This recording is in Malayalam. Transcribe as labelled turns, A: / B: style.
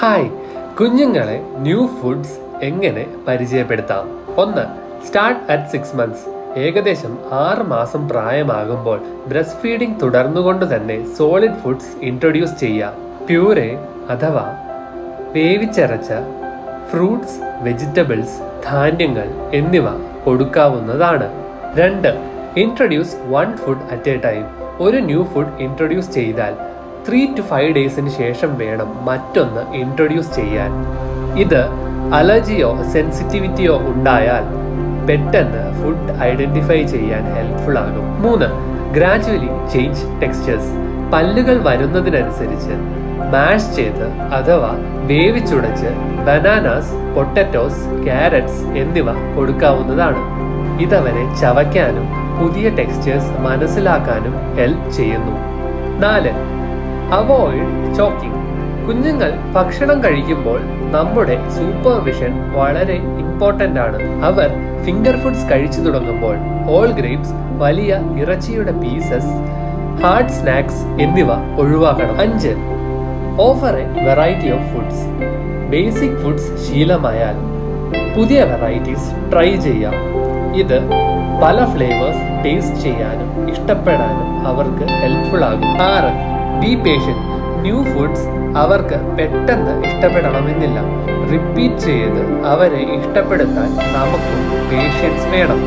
A: ഹായ് കുഞ്ഞുങ്ങളെ ന്യൂ ഫുഡ്സ് എങ്ങനെ പരിചയപ്പെടുത്താം? ഒന്ന് സ്റ്റാർട്ട് അറ്റ് സിക്സ് മന്ത്സ് ഏകദേശം ആറ് മാസം പ്രായമാകുമ്പോൾ ബ്രസ്റ്റ് ഫീഡിംഗ് തുടർന്നുകൊണ്ട് തന്നെ സോളിഡ് ഫുഡ്സ് ഇൻട്രൊഡ്യൂസ് ചെയ്യാം പ്യൂരെ അഥവാ വേവിച്ചരച്ച ഫ്രൂട്ട്സ് വെജിറ്റബിൾസ് ധാന്യങ്ങൾ എന്നിവ കൊടുക്കാവുന്നതാണ്. രണ്ട് introduce one food at a time ഒരു ന്യൂ ഫുഡ് ഇൻട്രൊഡ്യൂസ് ചെയ്താൽ ത്രീ ടു ഫൈവ് ഡേയ്സിന് ശേഷം വേണം മറ്റൊന്ന് ഇൻട്രൊഡ്യൂസ് ചെയ്യാൻ. ഇത് അലർജിയോ സെൻസിറ്റിവിറ്റിയോ ഉണ്ടായാൽ പെട്ടെന്ന് ഫുഡ് ഐഡന്റിഫൈ ചെയ്യാൻ ഹെൽപ്ഫുൾ ആകും. മൂന്ന് ഗ്രാജുവലി ചേഞ്ച് ടെക്സ്ചേഴ്സ് പല്ലുകൾ വരുന്നതിനനുസരിച്ച് മാഷ് ചെയ്ത് അഥവാ വേവിച്ചുടച്ച് ബനാനാസ് പൊട്ടറ്റോസ് ക്യാരറ്റ്സ് എന്നിവ കൊടുക്കാവുന്നതാണ്. ഇതവരെ ചവയ്ക്കാനും പുതിയ ടെക്സ്ചേഴ്സ് മനസ്സിലാക്കാനും ഹെൽപ്പ് ചെയ്യുന്നു. നാല് അവോയ്ഡ് ചോക്കിംഗ് കുഞ്ഞുങ്ങൾ ഭക്ഷണം കഴിക്കുമ്പോൾ നമ്മുടെ സൂപ്പർവിഷൻ വളരെ ഇമ്പോർട്ടന്റ് ആണ്. അവർ ഫിംഗർ ഫുഡ്സ് കഴിച്ചു തുടങ്ങുമ്പോൾ ഹോൾ ഗ്രേപ്സ് വലിയ ഇറച്ചിയുടെ പീസസ് ഹാർഡ് സ്നാക്സ് എന്നിവ ഒഴിവാക്കണം. അഞ്ച് offer a variety of foods basic foods ശീലമായാൽ പുതിയ വെറൈറ്റീസ് ട്രൈ ചെയ്യാം. ഇത് പല ഫ്ലേവേഴ്സ് ടേസ്റ്റ് ചെയ്യാനും ഇഷ്ടപ്പെടാനും അവർക്ക് ഹെൽപ്ഫുൾ ആകും. ആറ് ബി പേഷ്യന്റ് ന്യൂ ഫുഡ്സ് അവർക്ക് പെട്ടെന്ന് ഇഷ്ടപ്പെടണമെന്നില്ല. റിപ്പീറ്റ് ചെയ്ത് അവരെ ഇഷ്ടപ്പെടുത്താൻ നമുക്കും പേഷ്യൻസ് വേണം.